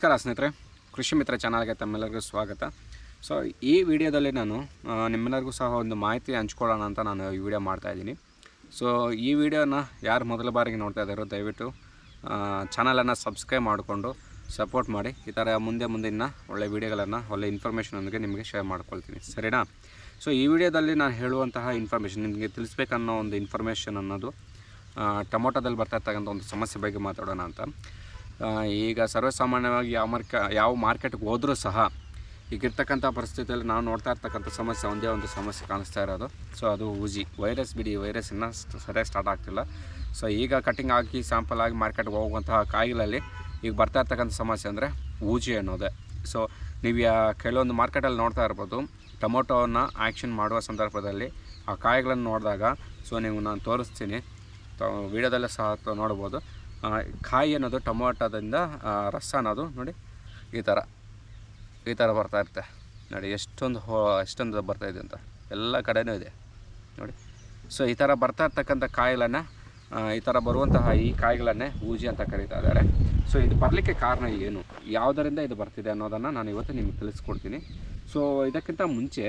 ನಮಸ್ಕಾರ ಸ್ನೇಹಿತರೆ, ಕೃಷಿ ಮಿತ್ರ ಚಾನಲ್ಗೆ ತಮ್ಮೆಲ್ಲರಿಗೂ ಸ್ವಾಗತ. ಸೊ ಈ ವಿಡಿಯೋದಲ್ಲಿ ನಾನು ನಿಮ್ಮೆಲ್ಲರಿಗೂ ಸಹ ಒಂದು ಮಾಹಿತಿ ಹಂಚ್ಕೊಳ್ಳೋಣ ಅಂತ ನಾನು ಈ ವಿಡಿಯೋ ಮಾಡ್ತಾಯಿದ್ದೀನಿ ಸೊ ಈ ವಿಡಿಯೋನ ಯಾರು ಮೊದಲ ಬಾರಿಗೆ ನೋಡ್ತಾ ಇದ್ದಾರೋ ದಯವಿಟ್ಟು ಚಾನಲನ್ನು ಸಬ್ಸ್ಕ್ರೈಬ್ ಮಾಡಿಕೊಂಡು ಸಪೋರ್ಟ್ ಮಾಡಿ. ಈ ಥರ ಮುಂದೆ ಮುಂದಿನ ಒಳ್ಳೆ ವಿಡಿಯೋಗಳನ್ನು, ಒಳ್ಳೆ ಇನ್ಫಾರ್ಮೇಷನೊಂದಿಗೆ ನಿಮಗೆ ಶೇರ್ ಮಾಡ್ಕೊಳ್ತೀನಿ. ಸರಿನಾ? ಸೊ ಈ ವಿಡಿಯೋದಲ್ಲಿ ನಾನು ಹೇಳುವಂತಹ ಇನ್ಫಾರ್ಮೇಷನ್ ನಿಮಗೆ ತಿಳಿಸ್ಬೇಕನ್ನೋ ಒಂದು ಇನ್ಫಾರ್ಮೇಷನ್ ಅನ್ನೋದು ಟೊಮೊಟೋದಲ್ಲಿ ಬರ್ತಾ ಇರ್ತಕ್ಕಂಥ ಒಂದು ಸಮಸ್ಯೆ ಬಗ್ಗೆ ಮಾತಾಡೋಣ ಅಂತ. ಈಗ ಸರ್ವೇಸಾಮಾನ್ಯವಾಗಿ ಯಾವ ಮಾರ್ಕ, ಯಾವ ಮಾರ್ಕೆಟ್ಗೆ ಹೋದರೂ ಸಹ ಈಗಿರ್ತಕ್ಕಂಥ ಪರಿಸ್ಥಿತಿಯಲ್ಲಿ ನಾವು ನೋಡ್ತಾ ಇರ್ತಕ್ಕಂಥ ಸಮಸ್ಯೆ ಒಂದೇ ಒಂದು ಸಮಸ್ಯೆ ಕಾಣಿಸ್ತಾ ಇರೋದು. ಸೊ ಅದು ಊಜಿ. ವೈರಸ್ ಬಿಡಿ ವೈರಸ್ ಇನ್ನೂ ಸರಿಯಾಗಿ ಸ್ಟಾರ್ಟ್ ಆಗ್ತಿಲ್ಲ. ಸೊ ಈಗ ಕಟಿಂಗ್ ಹಾಕಿ ಸ್ಯಾಂಪಲ್ ಆಗಿ ಮಾರ್ಕೆಟ್ಗೆ ಹೋಗುವಂತಹ ಕಾಯಿಗಳಲ್ಲಿ ಈಗ ಬರ್ತಾ ಇರ್ತಕ್ಕಂಥ ಸಮಸ್ಯೆ ಅಂದರೆ ಊಜಿ ಅನ್ನೋದೇ. ಸೊ ನೀವು ಯಾ- ಕೆಲವೊಂದು ಮಾರ್ಕೆಟಲ್ಲಿ ನೋಡ್ತಾ ಇರ್ಬೋದು ಟೊಮೊಟೊವನ್ನು ಆ್ಯಕ್ಷನ್ ಮಾಡುವ ಸಂದರ್ಭದಲ್ಲಿ ಆ ಕಾಯಿಗಳನ್ನು ನೋಡಿದಾಗ ಸೊ ನೀವು ನಾನು ತೋರಿಸ್ತೀನಿ. ವಿಡಿಯೋದಲ್ಲೇ ಸಹ ನೋಡ್ಬೋದು. ಕಾಯಿ ಅನ್ನೋದು ಟೊಮೊಟೊದಿಂದ ರಸ ಅನ್ನೋದು ನೋಡಿ, ಈ ಥರ ಈ ಥರ ಬರ್ತಾ ಇರುತ್ತೆ. ನೋಡಿ, ಎಷ್ಟೊಂದು ಹೋ, ಎಷ್ಟೊಂದು ಬರ್ತಾ ಇದೆ ಅಂತ. ಎಲ್ಲ ಕಡೆಯೂ ಇದೆ. ನೋಡಿ, ಸೊ ಈ ಥರ ಬರ್ತಾ ಇರ್ತಕ್ಕಂಥ ಕಾಯಿಗಳನ್ನು ಈ ಥರ ಬರುವಂತಹ ಈ ಕಾಯಿಗಳನ್ನೇ ಊಜಿ ಅಂತ ಕರೀತಾ ಇದ್ದಾರೆ. ಸೊ ಇದು ಬರಲಿಕ್ಕೆ ಕಾರಣ ಏನು? ಯಾವುದರಿಂದ ಇದು ಬರ್ತಿದೆ ಅನ್ನೋದನ್ನು ನಾನು ಇವತ್ತು ನಿಮಗೆ ತಿಳಿಸ್ಕೊಡ್ತೀನಿ. ಸೊ ಇದಕ್ಕಿಂತ ಮುಂಚೆ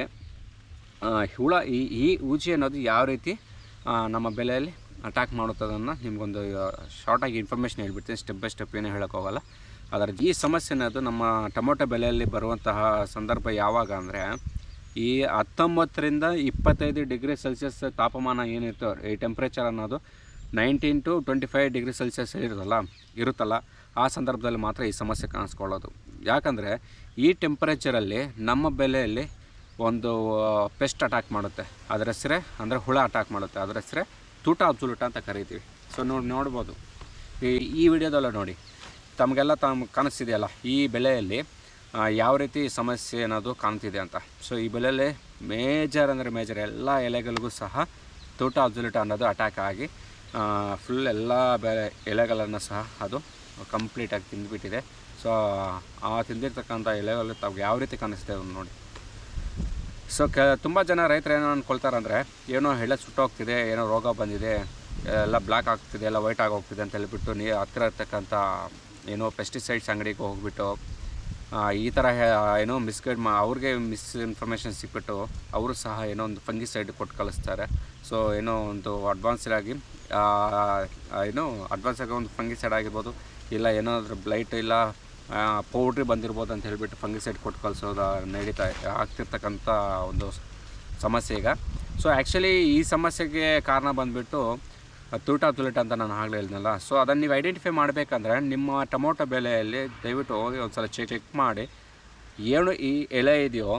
ಹುಳ, ಈ ಈ ಊಜಿ ಅನ್ನೋದು ಯಾವ ರೀತಿ ನಮ್ಮ ಬೆಲೆಯಲ್ಲಿ ಅಟ್ಯಾಕ್ ಮಾಡುತ್ತದನ್ನು ನಿಮಗೊಂದು ಶಾರ್ಟಾಗಿ ಇನ್ಫಾರ್ಮೇಷನ್ ಹೇಳ್ಬಿಡ್ತೀನಿ. ಸ್ಟೆಪ್ ಬೈ ಸ್ಟೆಪ್ ಏನೂ ಹೇಳೋಕ್ಕೋಗಲ್ಲ ಅದರ ಈ ಸಮಸ್ಯೆ ಅನ್ನೋದು ನಮ್ಮ ಟೊಮೊಟೊ ಬೆಲೆಯಲ್ಲಿ ಬರುವಂತಹ ಸಂದರ್ಭ ಯಾವಾಗ ಅಂದರೆ, ಈ ಹತ್ತೊಂಬತ್ತರಿಂದ ಇಪ್ಪತ್ತೈದು ಡಿಗ್ರಿ ಸೆಲ್ಸಿಯಸ್ ತಾಪಮಾನ ಏನಿರ್ತೋ, ಈ ಟೆಂಪ್ರೇಚರ್ ಅನ್ನೋದು nineteen to twenty five degree Celsius ಇರುತ್ತಲ್ಲ ಇರುತ್ತಲ್ಲ, ಆ ಸಂದರ್ಭದಲ್ಲಿ ಮಾತ್ರ ಈ ಸಮಸ್ಯೆ ಕಾಣಿಸ್ಕೊಳ್ಳೋದು. ಯಾಕಂದರೆ ಈ ಟೆಂಪ್ರೇಚರಲ್ಲಿ ನಮ್ಮ ಬೆಲೆಯಲ್ಲಿ ಒಂದು ಪೆಸ್ಟ್ ಅಟ್ಯಾಕ್ ಮಾಡುತ್ತೆ. ಅದರ ಹೆಸರೇ ಅಂದರೆ ಹುಳ ಅಟ್ಯಾಕ್ ಮಾಡುತ್ತೆ. ಅದರ ಹೆಸರೇ ತೂಟ ಅಬ್ಸುಲೂಟ ಅಂತ ಕರಿತೀವಿ. ಸೊ ನೋಡಿ, ನೋಡ್ಬೋದು. ಈ ವಿಡಿಯೋದಲ್ಲ ನೋಡಿ. ತಮಗೆಲ್ಲ ತಮ್ಮ ಕಾಣಿಸ್ತಿದೆಯಲ್ಲ, ಈ ಬೆಲೆಯಲ್ಲಿ ಯಾವ ರೀತಿ ಸಮಸ್ಯೆ ಅನ್ನೋದು ಕಾಣ್ತಿದೆ ಅಂತ. ಸೊ ಈ ಬೆಲೆಯಲ್ಲಿ ಮೇಜರ್ ಅಂದರೆ ಮೇಜರ್ ಎಲ್ಲ ಎಲೆಗಳಿಗೂ ಸಹ ತೂಟ ಅಬ್ಸುಲೂಟ ಅನ್ನೋದು ಅಟ್ಯಾಕ್ ಆಗಿ ಫುಲ್ ಎಲ್ಲ ಬೆಳೆ, ಎಲೆಗಳನ್ನು ಸಹ ಅದು ಕಂಪ್ಲೀಟಾಗಿ ತಿಂದುಬಿಟ್ಟಿದೆ. ಸೊ ಆ ತಿಂದಿರ್ತಕ್ಕಂಥ ಎಲೆಗಳು ತಾವು ಯಾವ ರೀತಿ ಕಾಣಿಸ್ತಿದೆ ನೋಡಿ. ಸೊ ಕ ತುಂಬ ಜನ ರೈತರು ಏನೋ ಅಂದ್ಕೊಳ್ತಾರೆ ಅಂದರೆ ಏನೋ ಎಳೆ ಸುಟ್ಟೋಗ್ತಿದೆ ಏನೋ ರೋಗ ಬಂದಿದೆ ಎಲ್ಲ ಬ್ಲ್ಯಾಕ್ ಆಗ್ತಿದೆ ಎಲ್ಲ ವೈಟ್ ಆಗೋಗ್ತಿದೆ ಅಂತ ಹೇಳಿಬಿಟ್ಟು ನೀ ಹತ್ತಿರ ಇರ್ತಕ್ಕಂಥ ಏನೋ ಪೆಸ್ಟಿಸೈಡ್ಸ್ ಅಂಗಡಿಗೆ ಹೋಗಿಬಿಟ್ಟು ಈ ಥರ ಏನೋ ಮಿಸ್ಗೈಡ್ ಮಾ ಅವ್ರಿಗೆ ಮಿಸ್ ಇನ್ಫಾರ್ಮೇಷನ್ ಸಿಕ್ಬಿಟ್ಟು ಅವರು ಸಹ ಏನೋ ಒಂದು ಫಂಗಿಸೈಡ್ ಕೊಟ್ಟು ಕಳಿಸ್ತಾರೆ. ಸೊ ಏನೋ ಒಂದು ಅಡ್ವಾನ್ಸ್ಡ್ ಆಗಿ ಆ, ಆ, ಏನೋ ಅಡ್ವಾನ್ಸ್ ಆಗಿ ಒಂದು ಫಂಗಿಸೈಡ್ ಆಗಿರ್ಬೋದು ಇಲ್ಲ ಏನಾದರೂ ಬ್ಲೈಟ್ ಇಲ್ಲ ಪೌಡ್ರಿ ಬಂದಿರ್ಬೋದು ಅಂತ ಹೇಳಿಬಿಟ್ಟು ಫಂಗಿಸೈಡ್ ಕೊಟ್ಟು ಕಳಿಸೋದು ನಡೀತಾ, ಆಗ್ತಿರ್ತಕ್ಕಂಥ ಒಂದು ಸಮಸ್ಯೆ ಈಗ. ಸೊ ಆ್ಯಕ್ಚುಲಿ ಈ ಸಮಸ್ಯೆಗೆ ಕಾರಣ ಬಂದುಬಿಟ್ಟು ತೂಟ ತುಲಿಟ ಅಂತ ನಾನು ಆಗಲೇ ಹೇಳಿದ್ನಲ್ಲ. ಸೊ ಅದನ್ನು ನೀವು ಐಡೆಂಟಿಫೈ ಮಾಡಬೇಕಂದ್ರೆ ನಿಮ್ಮ ಟೊಮೊಟೊ ಬೆಲೆಯಲ್ಲಿ ದಯವಿಟ್ಟು ಹೋಗಿ ಒಂದು ಸಲ ಚೆಕ್ ಚೆಕ್ ಮಾಡಿ. ಏನು ಈ ಎಲೆ ಇದೆಯೋ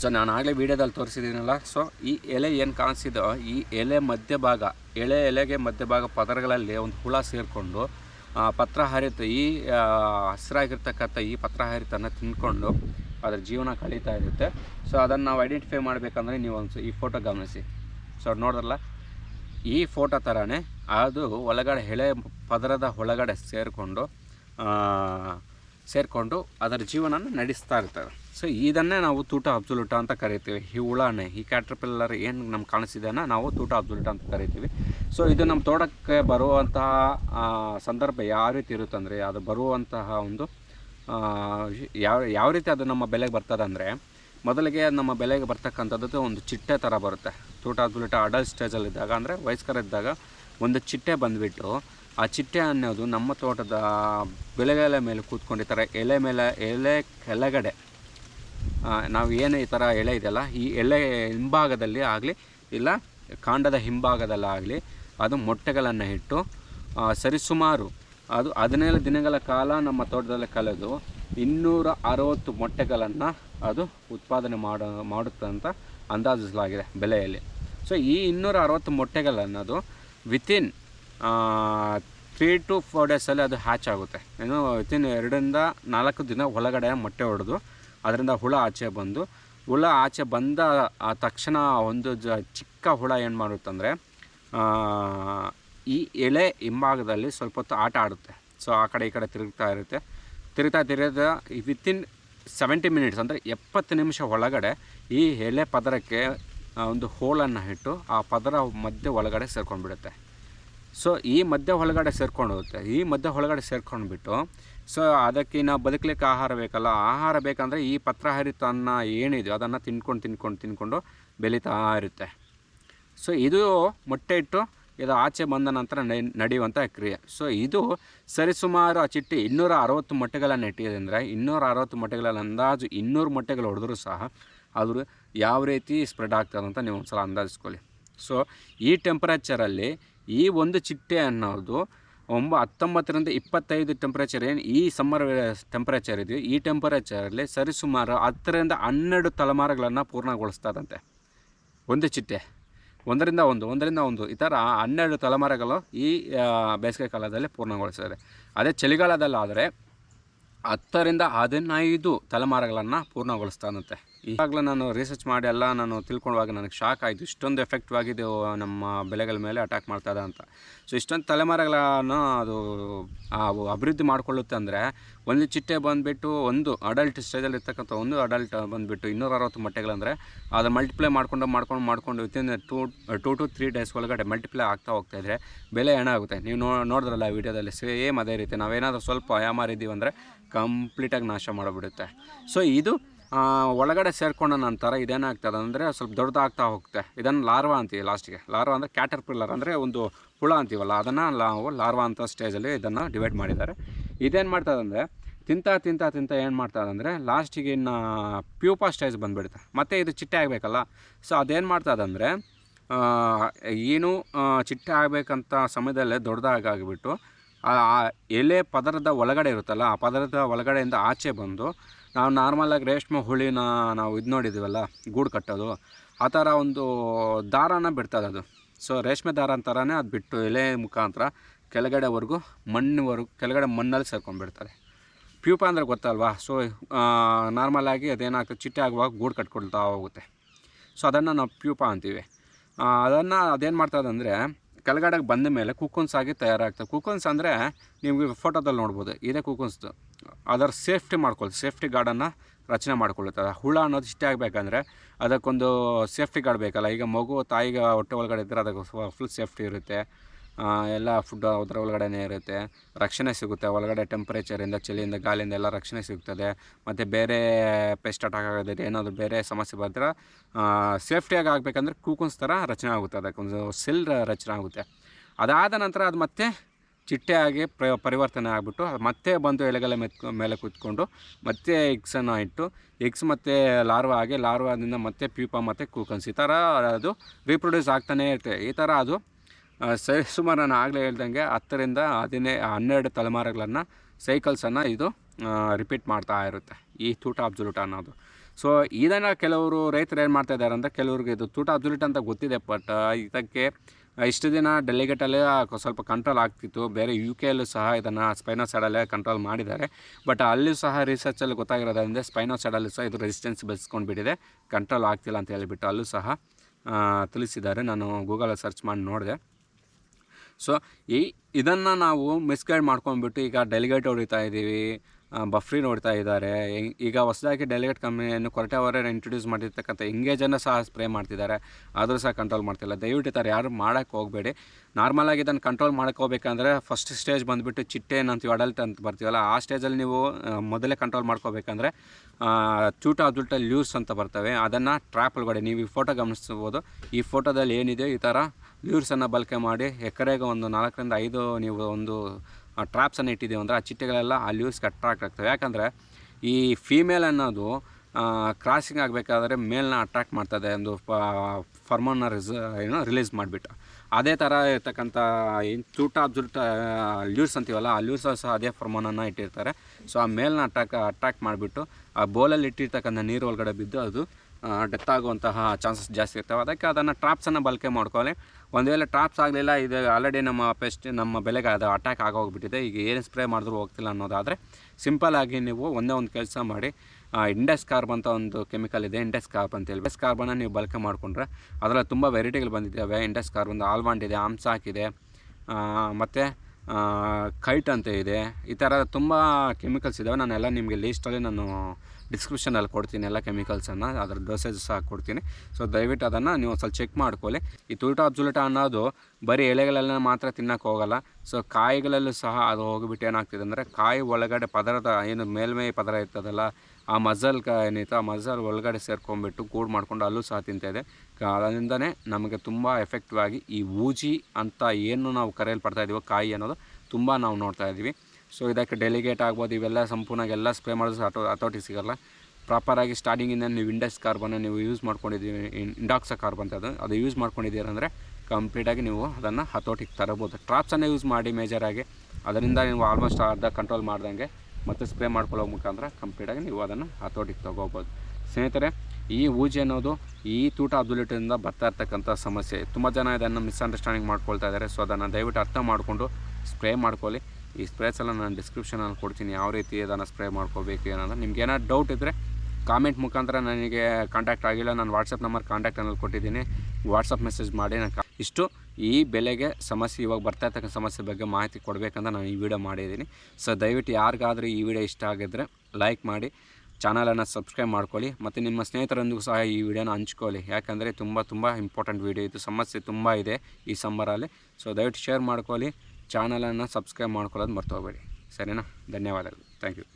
ಸೊ ನಾನು ಆಗಲೇ ವೀಡಿಯೋದಲ್ಲಿ ತೋರಿಸಿದ್ದೀನಲ್ಲ. ಸೊ ಈ ಎಲೆ ಏನು ಕಾಣಿಸಿದೋ, ಈ ಎಲೆ ಮಧ್ಯಭಾಗ ಎಳೆ ಎಲೆಗೆ ಮಧ್ಯಭಾಗ ಪದರಗಳಲ್ಲಿ ಒಂದು ಹುಳ ಸೇರಿಕೊಂಡು ಪತ್ರ ಹರಿತ ಈ ಹಸಿರಾಗಿರ್ತಕ್ಕಂಥ ಈ ಪತ್ರ ಹರಿತನ ತಿಂದ್ಕೊಂಡು ಅದರ ಜೀವನ ಕಳೀತಾ ಇರುತ್ತೆ. ಸೊ ಅದನ್ನು ನಾವು ಐಡೆಂಟಿಫೈ ಮಾಡಬೇಕಂದ್ರೆ ನೀವು ಒಂದು ಈ ಫೋಟೋ ಗಮನಿಸಿ. ಸೊ ನೋಡಿದ್ರಲ್ಲ? ಈ ಫೋಟೋ ಥರನೇ ಅದು ಒಳಗಡೆ ಎಳೆ ಪದರದ ಒಳಗಡೆ ಸೇರಿಕೊಂಡು ಸೇರಿಕೊಂಡು ಅದರ ಜೀವನನ ನಡೆಸ್ತಾ ಇರ್ತವೆ ಸೊ ಇದನ್ನೇ ನಾವು ತೂಟ ಅಬ್ಸುಲುಟ ಅಂತ ಕರಿತೀವಿ. ಈ ಹುಳನೇ, ಈ ಕ್ಯಾಟ್ರಪಿಲ್ಲರ್ ಏನು ನಮ್ಗೆ ಕಾಣಿಸಿದೆನ ನಾವು ತೂಟ ಅಬ್ಸುಲುಟ ಅಂತ ಕರಿತೀವಿ. ಸೊ ಇದು ನಮ್ಮ ತೋಟಕ್ಕೆ ಬರುವಂತಹ ಸಂದರ್ಭ ಯಾವ ರೀತಿ ಇರುತ್ತೆ ಅಂದರೆ, ಅದು ಬರುವಂತಹ ಒಂದು ಯಾವ ಯಾವ ರೀತಿ ಅದು ನಮ್ಮ ಬೆಲೆಗೆ ಬರ್ತದೆ ಅಂದರೆ, ಮೊದಲಿಗೆ ನಮ್ಮ ಬೆಲೆಗೆ ಬರ್ತಕ್ಕಂಥದ್ದು ಒಂದು ಚಿಟ್ಟೆ ಥರ ಬರುತ್ತೆ. ತೂಟ ಅಬ್ಸುಲುಟ ಅಡಲ್ಟ್ ಸ್ಟೇಜಲ್ಲಿದ್ದಾಗ ಅಂದರೆ, ವಯಸ್ಕರ ಇದ್ದಾಗ ಒಂದು ಚಿಟ್ಟೆ ಬಂದುಬಿಟ್ಟು, ಆ ಚಿಟ್ಟೆ ಅನ್ನೋದು ನಮ್ಮ ತೋಟದ ಬೆಳೆಗಳ ಮೇಲೆ ಕೂತ್ಕೊಂಡಿರ್ತಾರೆ. ಎಲೆ ಮೇಲೆ, ಎಲೆ ಕೆಳಗಡೆ ನಾವು ಏನು ಈ ಥರ ಎಳೆ ಇದೆಯಲ್ಲ, ಈ ಎಳೆ ಹಿಂಭಾಗದಲ್ಲಿ ಆಗಲಿ, ಇಲ್ಲ ಕಾಂಡದ ಹಿಂಭಾಗದಲ್ಲಾಗಲಿ ಅದು ಮೊಟ್ಟೆಗಳನ್ನು ಇಟ್ಟು ಸರಿಸುಮಾರು ಅದು ಹದಿನೇಳು ದಿನಗಳ ಕಾಲ ನಮ್ಮ ತೋಟದಲ್ಲಿ ಕಳೆದು ಇನ್ನೂರ ಅರವತ್ತು ಮೊಟ್ಟೆಗಳನ್ನು ಅದು ಉತ್ಪಾದನೆ ಮಾಡೋ, ಮಾಡುತ್ತೆ ಅಂತ ಅಂದಾಜಿಸಲಾಗಿದೆ ಬೆಲೆಯಲ್ಲಿ. ಸೊ ಈ ಇನ್ನೂರ ಅರವತ್ತು ಮೊಟ್ಟೆಗಳನ್ನದು ವಿತಿನ್ ತ್ರೀ ಟು ಫೋರ್ ಡೇಸಲ್ಲಿ ಅದು ಹ್ಯಾಚ್ ಆಗುತ್ತೆ. ಏನು ವಿತಿನ್ ಎರಡರಿಂದ ನಾಲ್ಕು ದಿನ ಒಳಗಡೆ ಮೊಟ್ಟೆ ಹೊಡೆದು ಅದರಿಂದ ಹುಳ ಆಚೆ ಬಂದು, ಹುಳ ಆಚೆ ಬಂದ ತಕ್ಷಣ ಒಂದು ಜ ಚಿಕ್ಕ ಹುಳ ಏನು ಮಾಡುತ್ತಂದರೆ ಈ ಎಲೆ ಹಿಂಭಾಗದಲ್ಲಿ ಸ್ವಲ್ಪ ಹೊತ್ತು ಆಟ ಆಡುತ್ತೆ. ಸೊ, ಆ ಕಡೆ ಈ ಕಡೆ ತಿರುಗ್ತಾ ಇರುತ್ತೆ. ತಿರುಗ್ತಾ ತಿರುಗ ವಿತಿನ್ ಸೆವೆಂಟಿ ಮಿನಿಟ್ಸ್ ಅಂದರೆ ಎಪ್ಪತ್ತು ನಿಮಿಷ ಒಳಗಡೆ ಈ ಎಲೆ ಪದರಕ್ಕೆ ಒಂದು ಹೋಲನ್ನು ಇಟ್ಟು ಆ ಪದರ ಮಧ್ಯೆ ಒಳಗಡೆ ಸೇರ್ಕೊಂಡ್ಬಿಡುತ್ತೆ. ಸೊ ಈ ಮಧ್ಯ ಒಳಗಡೆ ಸೇರ್ಕೊಂಡು ಹೋಗುತ್ತೆ. ಈ ಮಧ್ಯ ಒಳಗಡೆ ಸೇರ್ಕೊಂಡ್ಬಿಟ್ಟು ಸೊ ಅದಕ್ಕೆ ನಾವು ಬದುಕಲಿಕ್ಕೆ ಆಹಾರ ಬೇಕಲ್ಲ? ಆಹಾರ ಬೇಕಂದರೆ ಈ ಪತ್ರಹರಿತ ಅನ್ನ ಏನಿದೆ, ಅದನ್ನು ತಿನ್ಕೊಂಡು ತಿನ್ಕೊಂಡು ತಿನ್ಕೊಂಡು ಬೆಳೀತಾ ಇರುತ್ತೆ. ಸೊ ಇದು ಮೊಟ್ಟೆ ಇಟ್ಟು ಇದು ಆಚೆ ಬಂದ ನಂತರ ನಡೆಯುವಂಥ ಕ್ರಿಯೆ. ಸೊ ಇದು ಸರಿಸುಮಾರು ಆ ಚಿಟ್ಟಿ ಇನ್ನೂರ ಅರವತ್ತು ಮೊಟ್ಟೆಗಳನ್ನು ಇಟ್ಟಿದೆ ಅಂದರೆ ಇನ್ನೂರ ಅರವತ್ತು ಮೊಟ್ಟೆಗಳಲ್ಲಿ ಅಂದಾಜು ಇನ್ನೂರು ಮೊಟ್ಟೆಗಳು ಹೊಡೆದ್ರೂ ಸಹ ಆದರೂ ಯಾವ ರೀತಿ ಸ್ಪ್ರೆಡ್ ಆಗ್ತದೆ ಅಂತ ನೀವು ಒಂದ್ಸಲ ಅಂದಾಜಿಸ್ಕೊಳ್ಳಿ. ಸೊ ಈ ಟೆಂಪರೇಚರಲ್ಲಿ ಈ ಒಂದು ಚಿಟ್ಟೆ ಅನ್ನೋದು ಒಂಬ ಹತ್ತೊಂಬತ್ತರಿಂದ ಇಪ್ಪತ್ತೈದು ಟೆಂಪ್ರೇಚರ್ ಏನು ಈ ಸಮ್ಮರ್ ಟೆಂಪ್ರೇಚರ್ ಇದೆಯೋ ಈ ಟೆಂಪರೇಚರಲ್ಲಿ ಸರಿಸುಮಾರು ಹತ್ತರಿಂದ ಹನ್ನೆರಡು ತಲೆಮಾರುಗಳನ್ನು ಪೂರ್ಣಗೊಳಿಸ್ತದಂತೆ. ಒಂದು ಚಿಟ್ಟೆ. ಒಂದರಿಂದ ಒಂದು ಒಂದರಿಂದ ಒಂದು ಈ ಥರ ಹನ್ನೆರಡು ತಲೆಮಾರುಗಳು ಈ ಬೇಸಿಗೆ ಕಾಲದಲ್ಲಿ ಪೂರ್ಣಗೊಳಿಸ್ತದೆ ಅದೇ ಚಳಿಗಾಲದಲ್ಲಾದರೆ ಹತ್ತರಿಂದ ಹದಿನೈದು ತಲೆಮಾರುಗಳನ್ನು ಪೂರ್ಣಗೊಳಿಸ್ತಾನಂತೆ. ಈಗಾಗಲೇ ನಾನು ರಿಸರ್ಚ್ ಮಾಡಿ ಎಲ್ಲ ನಾನು ತಿಳ್ಕೊಳ್ಳುವಾಗ ನನಗೆ ಶಾಕ್ ಆಯಿತು. ಇಷ್ಟೊಂದು ಎಫೆಕ್ಟಿವ್ ಆಗಿದೆ ನಮ್ಮ ಬೆಳೆಗಳ ಮೇಲೆ ಅಟ್ಯಾಕ್ ಮಾಡ್ತಾ ಇದೆ ಅಂತ. ಸೊ ಇಷ್ಟೊಂದು ತಲೆಮಾರುಗಳನ್ನು ಅದು ಅಭಿವೃದ್ಧಿ ಮಾಡಿಕೊಳ್ಳುತ್ತೆ ಅಂದರೆ, ಒಂದು ಚಿಟ್ಟೆ ಬಂದುಬಿಟ್ಟು ಒಂದು ಅಡಲ್ಟ್ ಸ್ಟೇಜಲ್ಲಿ ಇರ್ತಕ್ಕಂಥ ಒಂದು ಅಡಲ್ಟ್ ಬಂದುಬಿಟ್ಟು ಇನ್ನೂರ ಅರವತ್ತು ಮೊಟ್ಟೆಗಳಂದರೆ ಅದು ಮಲ್ಟಿಪ್ಲೈ ಮಾಡ್ಕೊಂಡು ಮಾಡ್ಕೊಂಡು ಮಾಡ್ಕೊಂಡು within two two to three days ಒಳಗಡೆ ಮಲ್ಟಿಪ್ಲೈ ಆಗ್ತಾ ಹೋಗ್ತಾ ಇದ್ರೆ ಬೆಲೆ ಏನಾಗುತ್ತೆ? ನೀವು ನೋಡಿದ್ರಲ್ಲ ವಿಡಿಯೋದಲ್ಲಿ ಸೇಮ್ ಅದೇ ರೀತಿ ನಾವೇನಾದರೂ ಸ್ವಲ್ಪ ಯಾಮಾರಿದ್ದೀವಿ ಅಂದರೆ ಕಂಪ್ಲೀಟಾಗಿ ನಾಶ ಮಾಡಿಬಿಡುತ್ತೆ. ಸೊ ಇದು ಒಳಗಡೆ ಸೇರ್ಕೊಂಡ ನಂತರ ಇದೇನಾಗ್ತದೆ ಅಂದರೆ ಸ್ವಲ್ಪ ದೊಡ್ಡದಾಗ್ತಾ ಹೋಗುತ್ತೆ. ಇದನ್ನು ಲಾರ್ವಾ ಅಂತೀವಿ ಲಾಸ್ಟಿಗೆ. ಲಾರ್ವಾ ಅಂದರೆ ಕ್ಯಾಟರ್ ಪಿಲ್ಲರ್ ಅಂದರೆ ಒಂದು ಹುಳ ಅಂತೀವಲ್ಲ, ಅದನ್ನು ನಾವು ಲಾರ್ವಾ ಅಂತ ಸ್ಟೇಜಲ್ಲಿ ಇದನ್ನು ಡಿವೈಡ್ ಮಾಡಿದ್ದಾರೆ. ಇದೇನು ಮಾಡ್ತದೆ ಅಂದರೆ, ತಿಂತ ತಿಂತ ತಿಂತ ಏನು ಮಾಡ್ತದೆ ಅಂದರೆ, ಲಾಸ್ಟಿಗೆ ಇನ್ನು ಪ್ಯೂಪಾ ಸ್ಟೇಜ್ ಬಂದುಬಿಡುತ್ತೆ. ಮತ್ತು ಇದು ಚಿಟ್ಟೆ ಆಗಬೇಕಲ್ಲ. ಸೊ ಅದೇನು ಮಾಡ್ತದೆ ಅಂದರೆ ಏನು ಚಿಟ್ಟೆ ಆಗಬೇಕಂತ ಸಮಯದಲ್ಲೇ ದೊಡ್ಡದಾಗಿಬಿಟ್ಟು ಆ ಎಲೆ ಪದರದ ಒಳಗಡೆ ಇರುತ್ತಲ್ಲ, ಆ ಪದರದ ಒಳಗಡೆಯಿಂದ ಆಚೆ ಬಂದು ನಾವು ನಾರ್ಮಲಾಗಿ ರೇಷ್ಮೆ ಹುಳಿನ ನಾವು ಇದು ನೋಡಿದ್ದೀವಲ್ಲ ಗೂಡು ಕಟ್ಟೋದು, ಆ ಥರ ಒಂದು ದಾರಾನ ಬಿಡ್ತದೆ ಅದು. ಸೊ ರೇಷ್ಮೆ ದಾರ ಅಂತಾರನೇ ಅದು ಬಿಟ್ಟು ಎಲೆ ಮುಖಾಂತರ ಕೆಳಗಡೆವರೆಗೂ ಮಣ್ಣುವರೆಗೂ ಕೆಳಗಡೆ ಮಣ್ಣಲ್ಲಿ ಸೇರ್ಕೊಂಡ್ಬಿಡ್ತಾರೆ. ಪ್ಯೂಪ ಅಂದರೆ ಗೊತ್ತಲ್ವಾ? ಸೊ ನಾರ್ಮಲಾಗಿ ಅದೇನಾಗ್ತದೆ, ಚಿಟ್ಟೆ ಆಗುವಾಗ ಗೂಡು ಕಟ್ಕೊಳ್ತಾ ಹೋಗುತ್ತೆ. ಸೊ ಅದನ್ನು ನಾವು ಪ್ಯೂಪ ಅಂತೀವಿ. ಅದನ್ನು ಅದೇನು ಮಾಡ್ತದೆ ಅಂದರೆ ಕೆಳಗಡೆಗೆ ಬಂದ ಮೇಲೆ ಕುಕ್ಕುನ್ಸ್ ಆಗಿ ತಯಾರಾಗ್ತದೆ. ಕುಕ್ಕುನ್ಸ್ ಅಂದರೆ ನಿಮಗೆ ಫೋಟೋದಲ್ಲಿ ನೋಡ್ಬೋದು, ಇದೇ ಕುಕ್ಕುನ್ಸ್ದು ಅದರ ಸೇಫ್ಟಿ ಮಾಡ್ಕೊಳ್ಳಿ ಸೇಫ್ಟಿ ಗಾರ್ಡನ್ನು ರಚನೆ ಮಾಡ್ಕೊಳ್ಳುತ್ತದೆ ಹುಳ ಅನ್ನೋದು ಇಷ್ಟೇ ಆಗಬೇಕಂದ್ರೆ ಅದಕ್ಕೊಂದು ಸೇಫ್ಟಿ ಗಾರ್ಡ್ ಬೇಕಲ್ಲ, ಈಗ ಮಗು ತಾಯಿಗೆ ಹೊಟ್ಟೆ ಒಳಗಡೆ ಇದ್ದರೆ ಅದಕ್ಕೆ ಫುಲ್ ಸೇಫ್ಟಿ ಇರುತ್ತೆ. ಎಲ್ಲ ಫುಡ್ ಅದರ ಒಳಗಡೆನೇ ಇರುತ್ತೆ. ರಕ್ಷಣೆ ಸಿಗುತ್ತೆ. ಒಳಗಡೆ ಟೆಂಪ್ರೇಚರಿಂದ ಚಳಿಯಿಂದ, ಗಾಳಿಯಿಂದ ಎಲ್ಲ ರಕ್ಷಣೆ ಸಿಗ್ತದೆ. ಮತ್ತು ಬೇರೆ ಪೆಸ್ಟ್ ಅಟ್ಯಾಕ್ ಆಗೋದಿದೆ ಏನಾದರೂ ಬೇರೆ ಸಮಸ್ಯೆ ಬಂದರೆ ಸೇಫ್ಟಿಯಾಗಿ ಆಗಬೇಕಂದ್ರೆ ಕೂಕುನ್ಸ್ ಥರ ರಚನೆ ಆಗುತ್ತೆ. ಅದಕ್ಕೊಂದು ಸೆಲ್ ರಚನೆ ಆಗುತ್ತೆ. ಅದಾದ ನಂತರ ಅದು ಮತ್ತೆ ಚಿಟ್ಟೆಯಾಗಿ ಪ್ರ ಪರಿವರ್ತನೆ ಆಗಿಬಿಟ್ಟು ಮತ್ತೆ ಬಂದು ಎಲೆಗಳ ಮೆತ್, ಮೇಲೆ ಕೂತ್ಕೊಂಡು ಮತ್ತೆ ಎಗ್ಸನ್ನು ಇಟ್ಟು ಎಗ್ಸ್ ಮತ್ತು ಲಾರ್ವಾ ಆಗಿ ಲಾರ್ವಾದಿಂದ ಮತ್ತೆ ಪ್ಯೂಪ ಮತ್ತು ಕೂಕನ್ಸ್. ಈ ಥರ ಅದು ರೀಪ್ರೊಡ್ಯೂಸ್ ಆಗ್ತಾನೇ ಇರುತ್ತೆ. ಈ ಥರ ಅದು ಸರಿ, ಸುಮಾರು ನಾನು ಆಗಲೇ ಹೇಳ್ದಂಗೆ ಹತ್ತರಿಂದ ಹದಿನೈ, ಹನ್ನೆರಡು ತಲೆಮಾರುಗಳನ್ನು ಸೈಕಲ್ಸನ್ನು ಇದು ರಿಪೀಟ್ ಮಾಡ್ತಾ ಇರುತ್ತೆ. ಈ ತೂಟ ಅಬ್ಸುಲೂಟ ಅನ್ನೋದು. ಸೊ ಇದನ್ನು ಕೆಲವರು ರೈತರು ಏನು ಮಾಡ್ತಾ ಇದ್ದಾರೆ ಅಂದರೆ ಕೆಲವ್ರಿಗೆ ಇದು ತೂಟ ಅಬ್ಸುಲೂಟ್ ಅಂತ ಗೊತ್ತಿದೆ ಬಟ್ ಇದಕ್ಕೆ ಇಷ್ಟು ದಿನ ಡೆಲಿಗೇಟಲ್ಲೇ ಸ್ವಲ್ಪ ಕಂಟ್ರೋಲ್ ಆಗ್ತಿತ್ತು. ಬೇರೆ ಯು ಕೆಯಲ್ಲೂ ಸಹ ಇದನ್ನು ಸ್ಪೈನೋಸೈಡಲ್ಲೇ ಕಂಟ್ರೋಲ್ ಮಾಡಿದ್ದಾರೆ. ಬಟ್ ಅಲ್ಲೂ ಸಹ ರಿಸರ್ಚಲ್ಲಿ ಗೊತ್ತಾಗಿರೋದ್ರಿಂದ ಸ್ಪೈನೋಸೈಡಲ್ಲೂ ಸಹ ಇದು ರೆಸಿಸ್ಟೆನ್ಸ್ ಬೆಳೆಸ್ಕೊಂಡು ಬಿಟ್ಟಿದೆ. ಕಂಟ್ರೋಲ್ ಆಗ್ತಿಲ್ಲ ಅಂತ ಹೇಳಿಬಿಟ್ಟು ಅಲ್ಲೂ ಸಹ ತಿಳಿಸಿದ್ದಾರೆ. ನಾನು ಗೂಗಲಲ್ಲಿ ಸರ್ಚ್ ಮಾಡಿ ನೋಡಿದೆ. ಸೊ ಈ, ಇದನ್ನು ನಾವು ಮಿಸ್ಗೈಡ್ ಮಾಡ್ಕೊಂಡ್ಬಿಟ್ಟು ಈಗ ಡೆಲಿಗೇಟ್ ಹೊಡಿತಾ ಇದ್ದೀವಿ ಬಫ್ರಿ ನೋಡ್ತಾ ಇದ್ದಾರೆ. ಈಗ ಹೊಸದಾಗಿ ಡೆಲಿಗೇಟ್ ಕಂಪ್ನಿಯನ್ನು ಕೊರಟೆ ಅವರೇ ಇಂಟ್ರೊಡ್ಯೂಸ್ ಮಾಡಿರ್ತಕ್ಕಂಥ ಎಂಗೇಜನ್ನು ಸಹ ಸ್ಪ್ರೇ ಮಾಡ್ತಿದ್ದಾರೆ. ಆದರೂ ಸಹ ಕಂಟ್ರೋಲ್ ಮಾಡ್ತಿಲ್ಲ. ದಯವಿಟ್ಟು ಥರ ಯಾರು ಮಾಡೋಕ್ಕೆ ಹೋಗಬೇಡಿ. ನಾರ್ಮಲಾಗಿ ಇದನ್ನು ಕಂಟ್ರೋಲ್ ಮಾಡ್ಕೋಬೇಕಂದ್ರೆ ಫಸ್ಟ್ ಸ್ಟೇಜ್ ಬಂದುಬಿಟ್ಟು ಚಿಟ್ಟೆ ಏನಂತೀವಿ ಅಡಲ್ಟ್ ಅಂತ ಬರ್ತೀವಲ್ಲ, ಆ ಸ್ಟೇಜಲ್ಲಿ ನೀವು ಮೊದಲೇ ಕಂಟ್ರೋಲ್ ಮಾಡ್ಕೋಬೇಕಂದ್ರೆ ಚೂಟ ಅದುಲ್ಟ ಲ್ಯೂಸ್ ಅಂತ ಬರ್ತವೆ. ಅದನ್ನು ಟ್ರ್ಯಾಪ್ ಒಳಗಡೆ, ನೀವು ಈ ಫೋಟೋ ಗಮನಿಸ್ಬೋದು. ಈ ಫೋಟೋದಲ್ಲಿ ಏನಿದೆ? ಈ ಥರ ಲ್ಯೂರ್ಸನ್ನು ಬಳಕೆ ಮಾಡಿ ಎಕರೆಗೆ ಒಂದು ನಾಲ್ಕರಿಂದ ಐದು ನೀವು ಒಂದು ಟ್ರಾಪ್ಸನ್ನು ಇಟ್ಟಿದ್ದೀವಿ ಅಂದರೆ ಆ ಚಿಟ್ಟೆಗಳೆಲ್ಲ ಆ ಲ್ಯೂರ್ಸ್ಗೆ ಅಟ್ರಾಕ್ಟ್ ಆಗ್ತವೆ. ಯಾಕಂದರೆ ಈ ಫೀಮೇಲ್ ಅನ್ನೋದು ಕ್ರಾಸಿಂಗ್ ಆಗಬೇಕಾದ್ರೆ ಮೇಲ್ನ ಅಟ್ರಾಕ್ಟ್ ಮಾಡ್ತದೆ ಒಂದು ಫರ್ಮನ್ನ ರಿಸ್ ಏನು ರಿಲೀಸ್ ಮಾಡಿಬಿಟ್ಟು. ಅದೇ ಥರ ಇರ್ತಕ್ಕಂಥ ಏನು ಚೂಟ ಅಬ್ಸುಲ್ಟ ಲ್ಯೂರ್ಸ್ ಅಂತೀವಲ್ಲ, ಆ ಲ್ಯೂಸ್ ಸಹ ಅದೇ ಫರ್ಮನನ್ನು ಇಟ್ಟಿರ್ತಾರೆ. ಸೊ ಆ ಮೇಲ್ನ ಅಟ್ರಾಕ್ ಅಟ್ರಾಕ್ಟ್ ಮಾಡಿಬಿಟ್ಟು, ಆ ಬೋಲಲ್ಲಿ ಇಟ್ಟಿರ್ತಕ್ಕಂಥ ನೀರು ಒಳಗಡೆ ಬಿದ್ದು ಅದು ಡೆತ್ ಆಗುವಂತಹ ಚಾನ್ಸಸ್ ಜಾಸ್ತಿ ಇರ್ತವೆ. ಅದಕ್ಕೆ ಅದನ್ನು ಟ್ರಾಪ್ಸನ್ನು ಬಳಕೆ ಮಾಡ್ಕೊಳ್ಳಿ. ಒಂದು ವೇಳೆ ಟ್ರಾಪ್ಸ್ ಆಗಲಿಲ್ಲ ಇದು ಆಲ್ರೆಡಿ ನಮ್ಮ ಪೆಸ್ಟ್ ನಮ್ಮ ಬೆಲೆಗೆ ಅದು ಅಟ್ಯಾಕ್ ಆಗೋಗ್ಬಿಟ್ಟಿದೆ. ಈಗ ಏನು ಸ್ಪ್ರೇ ಮಾಡಿದ್ರು ಹೋಗ್ತಿಲ್ಲ ಅನ್ನೋದಾದರೆ ಸಿಂಪಲ್ಲಾಗಿ ನೀವು ಒಂದೇ ಒಂದು ಕೆಲಸ ಮಾಡಿ ಇಂಡೆಸ್ ಕಾರ್ಬ್ ಅಂತ ಒಂದು ಕೆಮಿಕಲ್ ಇದೆ ಇಂಡೆಸ್ ಕಾರ್ಬ್ ಅಂತ ಹೇಳಿ ಇಂಡಸ್ ಕಾರ್ಬನ್ನ ನೀವು ಬಳಕೆ ಮಾಡಿಕೊಂಡ್ರೆ ಅದರಲ್ಲಿ ತುಂಬ ವೆರೈಟಿಗಳು ಬಂದಿದ್ದಾವೆ. ಇಂಡೆಸ್ ಒಂದು ಆಲ್ಮಂಡ್ ಇದೆ ಆಮ್ಸಾಕ್ ಇದೆ ಮತ್ತು ಕೈಟ್ ಅಂತ ಇದೆ. ಈ ಥರ ತುಂಬ ಕೆಮಿಕಲ್ಸ್ ಇದ್ದಾವೆ ನಾನೆಲ್ಲ ನಿಮಗೆ ಲೀಸ್ಟಲ್ಲಿ ನಾನು ಡಿಸ್ಕ್ರಿಪ್ಷನಲ್ಲಿ ಕೊಡ್ತೀನಿ ಎಲ್ಲ ಕೆಮಿಕಲ್ಸನ್ನು ಅದರ ಡೋಸೇಜ್ ಸಹ ಕೊಡ್ತೀನಿ. ಸೊ ದಯವಿಟ್ಟು ಅದನ್ನು ನೀವು ಸ್ವಲ್ಪ ಚೆಕ್ ಮಾಡ್ಕೊಳ್ಳಿ. ಈ ತುಲ್ಟ ಅಬ್ಸುಲಟ ಅನ್ನೋದು ಬರೀ ಎಲೆಗಳೆಲ್ಲ ಮಾತ್ರ ತಿನ್ನೋಕೆ ಹೋಗಲ್ಲ. ಸೊ ಕಾಯಿಗಳಲ್ಲೂ ಸಹ ಅದು ಹೋಗಿಬಿಟ್ಟು ಏನಾಗ್ತಿದೆ ಅಂದರೆ ಕಾಯಿ ಒಳಗಡೆ ಪದರದ ಏನು ಮೇಲ್ಮೈ ಪದರ ಇರ್ತದಲ್ಲ, ಆ ಮಜಲ್ ಕ ಏನಿತ್ತು ಆ ಮಜಲ್ ಒಳಗಡೆ ಸೇರ್ಕೊಂಡ್ಬಿಟ್ಟು ಕೂಡ್ ಮಾಡ್ಕೊಂಡು ಅಲ್ಲೂ ಸಹ ತಿಂತಾಯಿದೆ ಅದರಿಂದನೇ ನಮಗೆ ತುಂಬ ಎಫೆಕ್ಟಿವ್ ಆಗಿ ಈ ಊಜಿ ಅಂತ ಏನು ನಾವು ಕರೆಯಲ್ಪಡ್ತಾ ಇದ್ದೀವೋ ಕಾಯಿ ಅನ್ನೋದು ತುಂಬ ನಾವು ನೋಡ್ತಾ ಇದ್ದೀವಿ ಸೊ ಇದಕ್ಕೆ ಡೆಲಿಗೇಟ್ ಆಗ್ಬೋದು. ಇವೆಲ್ಲ ಸಂಪೂರ್ಣವಾಗಿ ಎಲ್ಲ ಸ್ಪ್ರೇ ಮಾಡೋದು ಹತೋ ಅಥಾರಿಟಿ ಸಿಗೋಲ್ಲ. ಪ್ರಾಪರಾಗಿ ಸ್ಟಾರ್ಟಿಂಗಿಂದ ನೀವು ಇಂಡಸ್ ಕಾರ್ಬನ್ನ ನೀವು ಯೂಸ್ ಮಾಡ್ಕೊಂಡಿದ್ದೀವಿ. ಇಂಡಾಕ್ಸ ಕಾರ್ಬನ್ ಅದು. ಅದು ಯೂಸ್ ಮಾಡ್ಕೊಂಡಿದ್ದೀರ ಅಂದರೆ ಕಂಪ್ಲೀಟಾಗಿ ನೀವು ಅದನ್ನು ಹತೋಟಿಗೆ ತರಬೋದು. ಟ್ರಾಪ್ಸನ್ನು ಯೂಸ್ ಮಾಡಿ ಮೇಜರಾಗಿ ಅದರಿಂದ ನೀವು ಆಲ್ಮೋಸ್ಟ್ ಅರ್ಧ ಕಂಟ್ರೋಲ್ ಮಾಡ್ದಂಗೆ ಮತ್ತು ಸ್ಪ್ರೇ ಮಾಡ್ಕೊಳ್ಳೋ ಮುಖಾಂತರ ಕಂಪ್ಲೀಟಾಗಿ ನೀವು ಅದನ್ನು ಹತೋಟಿಗೆ ತೊಗೋಬೋದು. ಸ್ನೇಹಿತರೆ, ಈ ಊಜಿ ಅನ್ನೋದು ಈ ತೂಟ ಅಬ್ದುಲಿಟಿಂದ ಬರ್ತಾ ಇರ್ತಕ್ಕಂಥ ಸಮಸ್ಯೆ. ತುಂಬ ಜನ ಇದನ್ನು ಮಿಸ್ಅಂಡರ್ಸ್ಟ್ಯಾಂಡಿಂಗ್ ಮಾಡ್ಕೊಳ್ತಾ ಇದ್ದಾರೆ. ಸೊ ಅದನ್ನು ದಯವಿಟ್ಟು ಅರ್ಥ ಮಾಡಿಕೊಂಡು ಸ್ಪ್ರೇ ಮಾಡ್ಕೊಳ್ಳಿ. ಈ ಸ್ಪ್ರೇಸ್ ಎಲ್ಲ ನಾನು ಡಿಸ್ಕ್ರಿಪ್ಷನಲ್ಲಿ ಕೊಡ್ತೀನಿ, ಯಾವ ರೀತಿ ಇದನ್ನು ಸ್ಪ್ರೇ ಮಾಡ್ಕೋಬೇಕು ಏನಂದ್ರೆ ನಿಮ್ಗೆ ಏನಾದ್ರು ಡೌಟ್ ಇದ್ದರೆ ಕಾಮೆಂಟ್ ಮುಖಾಂತರ ನನಗೆ ಕಾಂಟ್ಯಾಕ್ಟ್ ಆಗಿಲ್ಲ. ನಾನು ವಾಟ್ಸಪ್ ನಂಬರ್ ಕಾಂಟ್ಯಾಕ್ಟಲ್ಲಿ ಕೊಟ್ಟಿದ್ದೀನಿ. ವಾಟ್ಸಪ್ ಮೆಸೇಜ್ ಮಾಡಿ ನಾನು ಇಷ್ಟು ಈ ಬೆಲೆಗೆ ಸಮಸ್ಯೆ ಇವಾಗ ಬರ್ತಾ ಇರ್ತಕ್ಕಂಥ ಸಮಸ್ಯೆ ಬಗ್ಗೆ ಮಾಹಿತಿ ಕೊಡಬೇಕಂತ ನಾನು ಈ ವಿಡಿಯೋ ಮಾಡಿದ್ದೀನಿ. ಸೊ ದಯವಿಟ್ಟು ಯಾರಿಗಾದರೂ ಈ ವಿಡಿಯೋ ಇಷ್ಟ ಆಗಿದ್ದರೆ ಲೈಕ್ ಮಾಡಿ ಚಾನಲನ್ನು ಸಬ್ಸ್ಕ್ರೈಬ್ ಮಾಡ್ಕೊಳ್ಳಿ, ಮತ್ತು ನಿಮ್ಮ ಸ್ನೇಹಿತರೊಂದಿಗೂ ಸಹ ಈ ವಿಡಿಯೋನ ಹಂಚ್ಕೊಳ್ಳಿ. ಯಾಕಂದರೆ ತುಂಬ ತುಂಬ ಇಂಪಾರ್ಟೆಂಟ್ ವಿಡಿಯೋ ಇದು. ಸಮಸ್ಯೆ ತುಂಬ ಇದೆ ಈ ಸಂಬರಲ್ಲಿ ಸೊ ದಯವಿಟ್ಟು ಶೇರ್ ಮಾಡ್ಕೊಳ್ಳಿ. ಚಾನಲನ್ನು ಸಬ್ಸ್ಕ್ರೈಬ್ ಮಾಡ್ಕೊಳ್ಳೋದು ಮರ್ತೋಗಬೇಡಿ. ಸರಿನಾ? ಧನ್ಯವಾದಗಳು. Thank you.